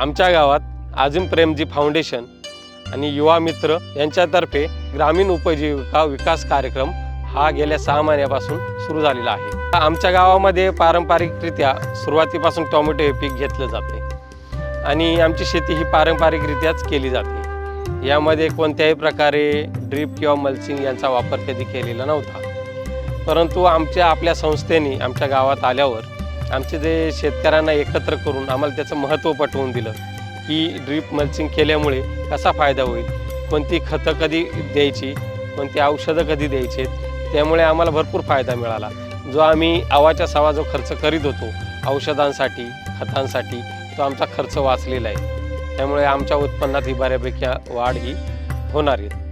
आमच्या गावात आजिम प्रेमजी फाउंडेशन आणि युवा मित्र यांच्यातर्फे ग्रामीण उपजीविका विकास कार्यक्रम हा गेल्या सहा महिन्यापासून सुरू झालेला आहे. आमच्या गावामध्ये पारंपरिकरित्या सुरुवातीपासून टोमॅटो हे पीक घेतलं जाते आणि आमची शेती ही पारंपरिकरित्याच केली जाते. यामध्ये कोणत्याही प्रकारे ड्रीप किंवा मल्चिंग यांचा वापर कधी केलेला नव्हता. परंतु आमच्या आपल्या संस्थेने आमच्या गावात आल्यावर आमचे जे शेतकऱ्यांना एकत्र करून आम्हाला त्याचं महत्त्व पटवून दिलं की ड्रीप मल्चिंग केल्यामुळे कसा फायदा होईल? कोणती खतं कधी द्यायची? कोणती औषधं कधी द्यायची? त्यामुळे आम्हाला भरपूर फायदा मिळाला. जो आम्ही आवाच्या सवा जो खर्च करीत होतो औषधांसाठी खतांसाठी तो आमचा खर्च वाचलेला आहे. त्यामुळे आमच्या उत्पन्नात ही बऱ्यापैकी वाढ ही होणार आहे.